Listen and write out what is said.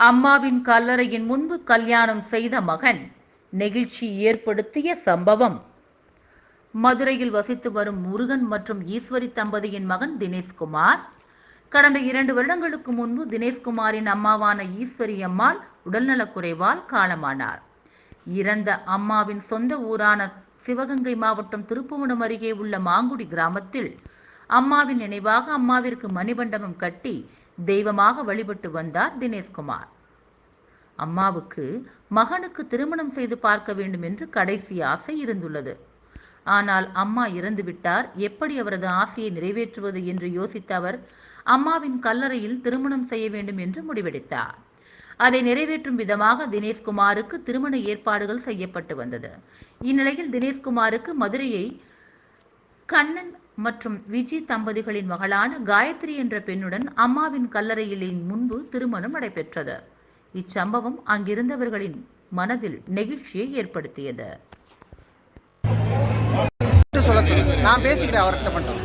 அம்மாவின் கல்லறையின் முன்பு கல்யாணம் செய்த மகன் நெகிழ்ச்சி ஏற்படுத்திய சம்பவம். மதுரையில் வசித்து வரும் முருகன் மற்றும் ஈஸ்வரி தம்பதியின் மகன் தினேஷ்குமார். கடந்த இரண்டு வருடங்களுக்கு முன்பு தினேஷ்குமாரின் அம்மாவான ஈஸ்வரி அம்மாள் உடல்நலக்குறைவால் காலமானார். இறந்த அம்மாவின் சொந்த ஊரான சிவகங்கை மாவட்டம் திருப்புவனம் அருகே உள்ள மாங்குடி கிராமத்தில் அம்மாவின் நினைவாக அம்மாவிற்கு மணிமண்டபம் கட்டி தெய்வமாக வழிபட்டு வந்தார் தினேஷ்குமார். அம்மாவுக்கு மகனுக்கு திருமணம் செய்து பார்க்க வேண்டும் என்று கடைசி ஆசை இருந்துள்ளது. ஆனால் அம்மா இறந்துவிட்டார் எப்படி அவரது ஆசையை நிறைவேற்றுவது என்று யோசித்த அவர் அம்மாவின் கல்லறையில் திருமணம் செய்ய வேண்டும் என்று முடிவெடுத்தார். அதை நிறைவேற்றும் விதமாக தினேஷ்குமாருக்கு திருமண ஏற்பாடுகள் செய்யப்பட்டு வந்தது. இந்நிலையில் தினேஷ்குமாருக்கு மதுரையை கண்ணன் மற்றும் விஜி தம்பதிகளின் மகளான காயத்ரி என்ற பெண்ணுடன் அம்மாவின் கல்லறையிலே முன்பு திருமணம் நடைபெற்றது. இச்சம்பவம் அங்கிருந்தவர்களின் மனதில் நெகிழ்ச்சியை ஏற்படுத்தியது. நான் பேசிக்கிறேன் அவர்கிட்ட மட்டும்.